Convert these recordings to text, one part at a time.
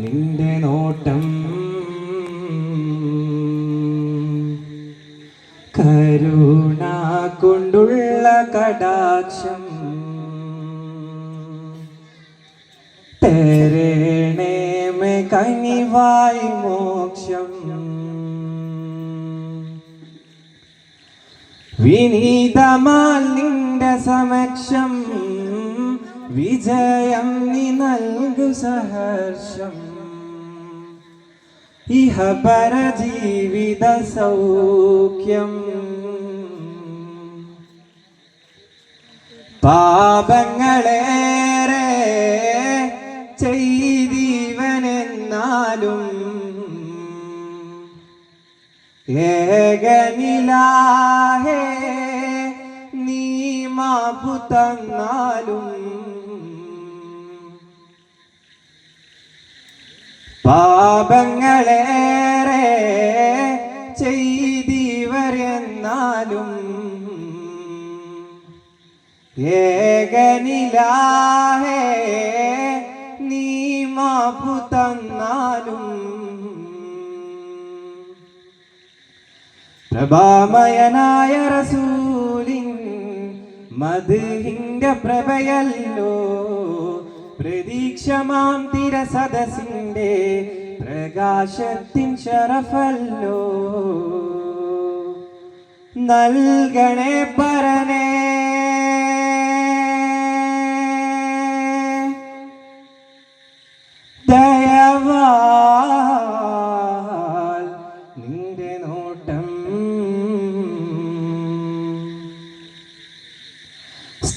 നിന്റെ നോട്ടം കരുണ കൊണ്ടുള്ള കടാക്ഷം തരണേമേ കനിവായി മോക്ഷം. വിനീതമാൽ നിന്റെ സമക്ഷം വിജയം നീ നൽകു സഹർഷം. ഇഹ പരജീവിത സൗഖ്യം. പാപങ്ങളേറെ ചെയ്തീവനെന്നാലും ഏകനിലാഹേ നീ മാപ്പു പാപങ്ങളേറെ ചെയ്തിവരെന്നാലും ഏകനിലാഹേ നീ മാപ്പു തന്നാലും പ്രഭാമയനായ റസൂലിൻ മധുഹിന്റെ പ്രഭയല്ലോ. പ്രതീക്ഷമാം തിരസദസിന്റെ പ്രകാശത്തിൻ ശരഫല്ലോ. നൽകണേ പരനേ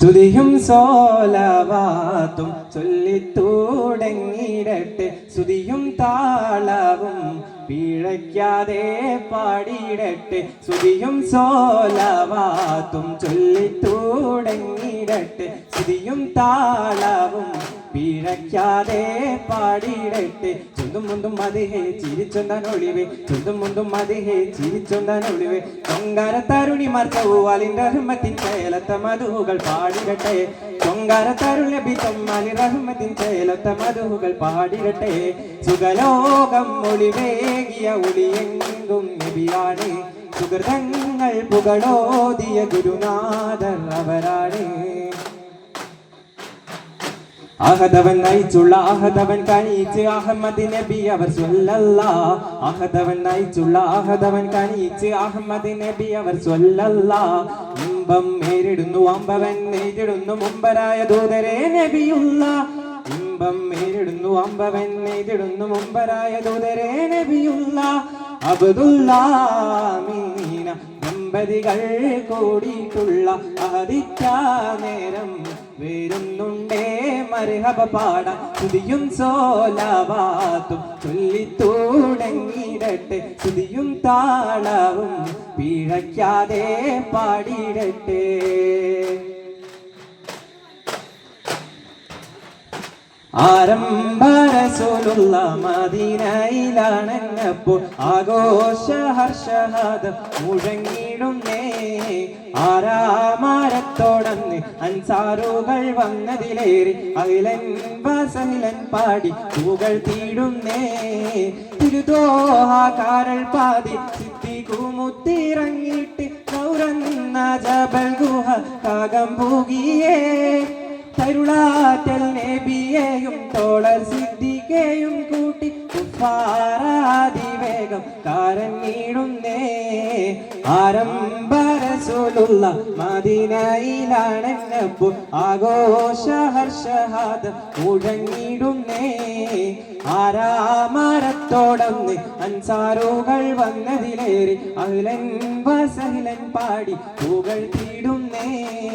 സ്തുതിയും സോലവാത്തും ചൊല്ലിത്തൂടങ്ങിടട്ടെ. സ്തുതിയും താളവും പിഴയ്ക്കാതെ പാടിയിടട്ടെ. സ്തുതിയും സോലവാത്തും ചൊല്ലിത്തൂടങ്ങിടട്ടെ. സ്തുതിയും താളവും പിഴയ്ക്കാതെ പാടിയിടട്ടെ. ചുന്തും മുന്തും മതിഹേ ചിരിച്ചൊന്നാൻ ഒളിവേ. ചുന്തും മുന്തും മതിഹേ ചിരിച്ചൊന്നാൻ ഒളിവേ. കൊങ്കാര തരുണി മർത്തവുവാലിന്റെ റഹ്മത്തിൻ ചേലത്ത മധുകൾ പാടിടട്ടെ. കൊങ്കാര തരുണി ബിത്തമ്മാലി റഹ്മത്തിൻ ചേലത്ത മധുകൾ പാടിടട്ടെ. സുഖലോകം ഒളിവേകിയ ഒളിയെങ്കും നബിയാണ്. സുഹൃതങ്ങൾ പുകളോതിയ ഗുരുനാഥർ അവരാണ്. അഹദവൻ നയിച്ചുള്ള അഹദവൻ കണിയിച്ച് അഹമ്മദ് നബി അവർ സ്വല്ലല്ല. അഹദവൻ നയിച്ചുള്ള അഹദവൻ കണിയിച്ച് അഹമ്മദ് നബി അവർ സ്വല്ലല്ല. ഇമ്പം നേരിടുന്നു അമ്പവൻ നേരിടുന്നു മുമ്പരായ ദൂതരെ നബിയുള്ള. ഇമ്പം നേരിടുന്നു അമ്പവൻ നേരിടുന്നു മുമ്പരായ ദൂതരെ നബിയുള്ള. അബ്ദുല്ലാമീന ദമ്പതികൾ കൂടിയിട്ടുള്ള അഹദിക്കാ നേരം വരുന്നുണ്ടേ മരഹബ പാട സ്തുതിയും സോലവാത്തും ചൊല്ലിത്തൂടങ്ങിയിടട്ടെ സ്തുതിയും താളവും പിഴയ്ക്കാതെ പാടിയിടട്ടെ ആരംഭരസോലുള്ള മദീനയിലാണെന്നപ്പോൾ ആഘോഷ ഹർഷഹാദം മുഴങ്ങിടുന്നേ ആരാമാരത്തോടന്ന് അൻസാറുകൾ വന്നതിലേറി അഖിലൻ വസഹിലൻ പാടി പൂകൾ തീടുന്നേ തിരുദോഹാകാരൽ പാതി സിദ്ധികുമുത്തിറങ്ങിയിട്ട് കൗറന്ന ജബൽ ഗുഹ കാകം പൂകിയേ. കരുളാറ്റൽ നബിയെയും തോളർ സിദ്ധിക്കെയും കൂട്ടി കുഫാരാതിവേഗം കാരഞ്ഞിടുന്നേ. ആരംഭരസോലുള്ള ആഘോഷ ഹർഷഹാദ മുഴങ്ങിടുന്നേ. ആരാമരത്തോടന്ന് അൻസാറുകൾ വന്നതിലേറി അഹ്ലൻ വസഹ്ലൻ പാടി പൂകൾ തീടുന്നേ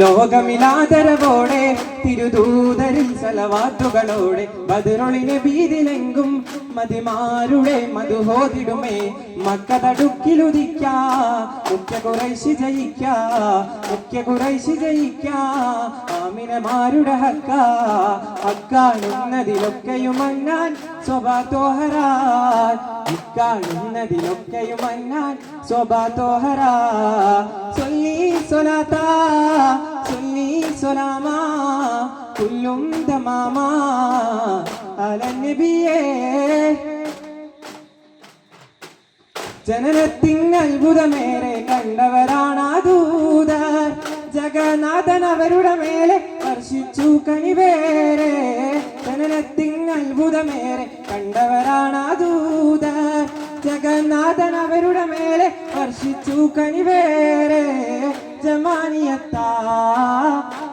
ലോകമിലാദരവോടെ തിരുദൂതരിൽ സലവാത്തുകളോടെ ബദറൊളിനെ വീതിലെങ്കും മതിമാരുടെ മധുഹോതിടുമേ. മക്കതടുക്കിലുദിക്ക മുഖ്യ കുറൈശി ജയിക്ക മുഖ്യ കുറൈശി ജയിക്ക ആമിനമാരുടെ ഹക്ക ഹക്കാനുന്നതിലൊക്കെയും അന്നാൻ സ്വഭാതോഹരാൻ ഇക്കാണുന്നതിലൊക്കെയും ജനനത്തിനത്ഭുതമേറെ കണ്ടവരാണ് ദൂതർ ജഗന്നാഥൻ അവരുടെ മേലെ വർഷിച്ചു കനിവേറെ. ജനനത്തിനത്ഭുതമേറെ കണ്ടവരാണ് ദൂതർ ജഗന്നാഥൻ അവരുടെ മേലെ വർഷിച്ചു കണിവേറെ. ജമാനിയത്താ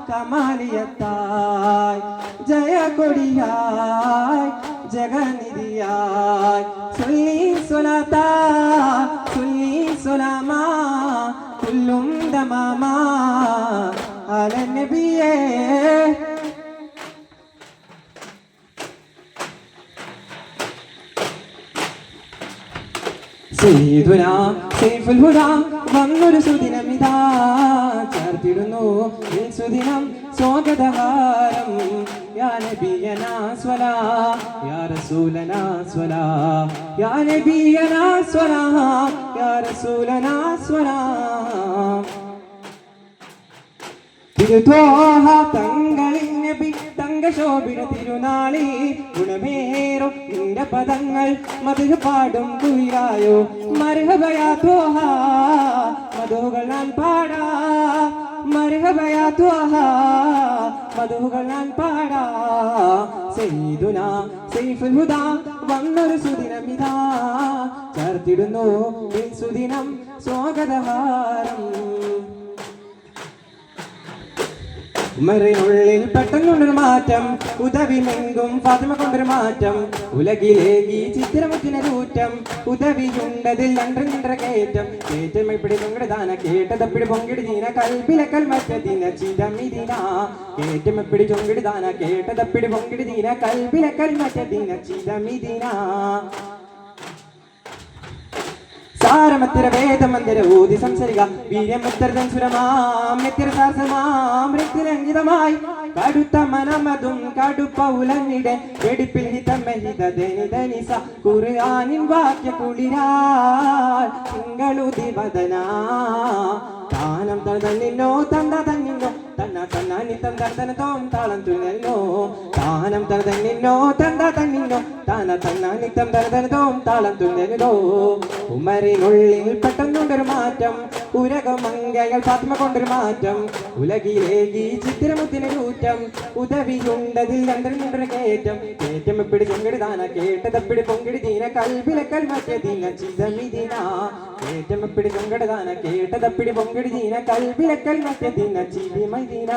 കമാലിയത്തായ് ജയ കൊടിയായ് ജഗനിധിയായ് സുല്ലി സുലതാ സുല്ലി സുലമാ കുല്ലും ദമാമാ അല സീതുന സൈഫുൽ ഹുദ വന്നൊരു സുദിനമിതാ. ചേർത്തിടുന്നു സുദിനം സ്വാഗതഹാരം. തങ്ങളിൽ തങ്കശോഭിത തിരുനാളി ഗുണമേറും നിന്റെ പദങ്ങൾ മധുര പാടും കുയിലായോ. മരുഹയാ ത്വഹ മധുകൾ ഞാൻ പാടാ. മർഹബയാ ത്വഹ മധുകൾ ഞാൻ പാടാ. സെയ്തുന സെയ്ഫുൽ ഹുദ വന്നൊരു സുദിനമിതാ ചേർത്തിടുന്നു സുദിനം സ്വാഗതഹാരം. ഉമറിനുള്ളിൽ പെട്ടെന്നുള്ളൊരു മാറ്റം. ഉദവിമെങ്കും ഫാത്തിമ കൊണ്ടൊരു മാറ്റം. ഉലകിലേക്ക് ചിത്രമത്തിന് കൂറ്റം ഉദവിയുണ്ടതിൽ രണ്ടര കയറ്റം. കേറ്റം എപ്പിടി പൊങ്കിടി ദാന കേട്ടതപ്പിടി പൊങ്കിടി ദീന കൽബിലെ കൽമറ്റ ദിന കേറ്റം എപ്പിടി ചൊങ്കിടി ദാന കേട്ടതപ്പിടി പൊങ്കിടി ദീന കൽബിലെ കൽമറ്റ സാരമത്തിര വേദമന്ദിര ഊതി സംസരിക. വീര്യമെത്തരതൻ സുരമാം രക്തിരംഗിതമായി കടുത്ത മനമതും കടുപ്പ ഉലഞ്ഞിടെ വെടിപ്പിൽ ഹിതമഹിതനിസ ധനിധനിസ വാക്യ കുളിരാൾ തിങ്കളുതി വദന താനം തന്ത തന്നിന്നോ തന്ന തന്ന നിത്തം തർദന തോം താളം തുന്നല്ലോ താനം തന്നിന്നോ തന്ത തന്നിന്നോ താന തന്ന നിത്തം തർദന തോം താളം തുന്നല്ലോ ഉമറിനുള്ളിൽ പെട്ടെന്നുണ്ടൊരു മാറ്റം ഉരകമംഗങ്ങൾ പത്മ കൊണ്ടൊരു മാറ്റം ഉലകിലേകി ചിത്രമുത്തിന് കൂറ്റം ഉദവിയുണ്ടതിൽ ചന്ദ്രനുണ്ടൊരു കയറ്റം കയറ്റം എപ്പിടി ചെങ്കടി താന കേട്ടതപ്പിടി പൊങ്കിടി ദീന കൽവില കൽമറ്റ ദിന ചിതമിദിന കയറ്റം എപ്പിടി ചെങ്കടി താന കേട്ടതപ്പിടി പൊങ്കിടി ദീന കൽവില കൽമറ്റ ദിന ചിതിമൈദീന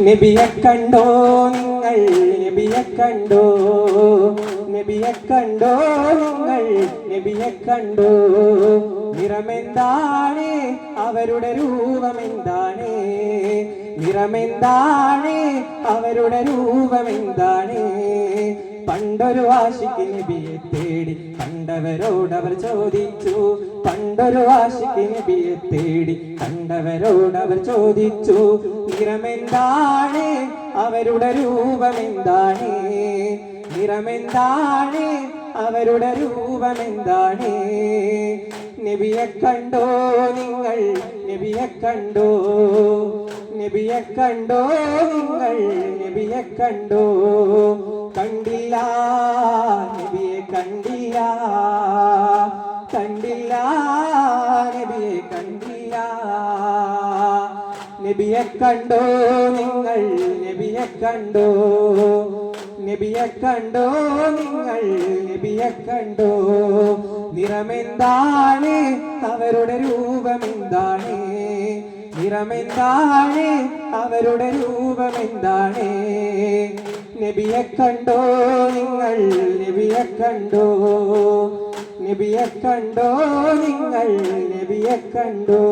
നബിയെ കണ്ടോ നബിയെ കണ്ടോ. നബിയെ കണ്ടോ നിങ്ങൾ നബിയെ കണ്ടോ. നിറമെന്താണ്? അവരുടെ രൂപമെന്താണ്? നിറമെന്താണ്? അവരുടെ രൂപമെന്താണ്? പണ്ടൊരു വാശിക്ക് നബിയെ തേടി കണ്ടവരോട് കണ്ടവരോടവർ ചോദിച്ചു. പണ്ടൊരു വാശിക്ക് നബിയെ തേടി കണ്ടവരോട് കണ്ടവരോടവർ ചോദിച്ചു. നിറമെന്താണ്? അവരുടെ രൂപമെന്താണ്? നിറമെന്താണ്? അവരുടെ രൂപമെന്താണ്? നബിയെ കണ്ടോ നിങ്ങൾ? നബിയെ കണ്ടോ? നബിയെ കണ്ടോ നിങ്ങൾ? നബിയെ കണ്ടോ? കണ്ടില്ല നബിയെ കണ്ടില്ല. നബിയെ കണ്ടോ നിങ്ങൾ നബിയെ കണ്ടോ. നബിയെ കണ്ടോ നിങ്ങൾ നബിയെ കണ്ടോ. നിറമെന്താണ് അവരുടെ രൂപമെന്താണ്? നിറമെന്താണ് അവരുടെ രൂപമെന്താണ്? നബിയെ കണ്ടോ നിങ്ങൾ നബിയെ കണ്ടോ. നബിയെ കണ്ടോ നിങ്ങൾ നബിയെ കണ്ടോ.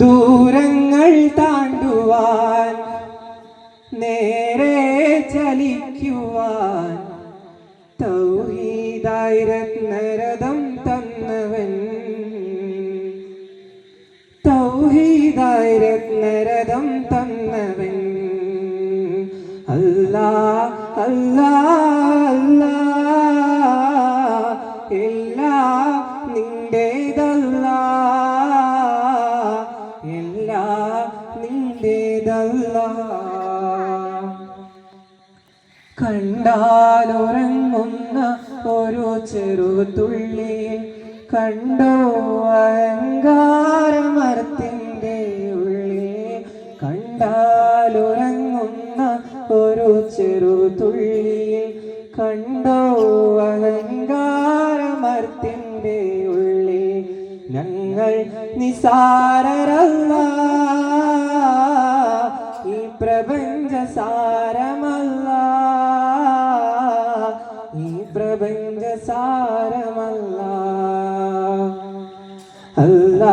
ദൂരങ്ങൾ താണ്ടുവാൻ നേരെ ചലിക്കുവാൻ. തൗഹീദായി രത്നരഥം തന്നവൻ. തൗഹീദായി രത്നരഥം തന്നവൻ. അല്ലാ അല്ലാ. ചെറുതുള്ളി കണ്ടോ അഹങ്കാരമരത്തിന്റെ ഉള്ളിൽ കണ്ടാലുറങ്ങുന്ന ഒരു ചെറു തുള്ളി കണ്ടോ അഹങ്കാരമരത്തിന്റെ ഉള്ളിൽ ഞങ്ങൾ നിസാരരല്ല അല്ലാ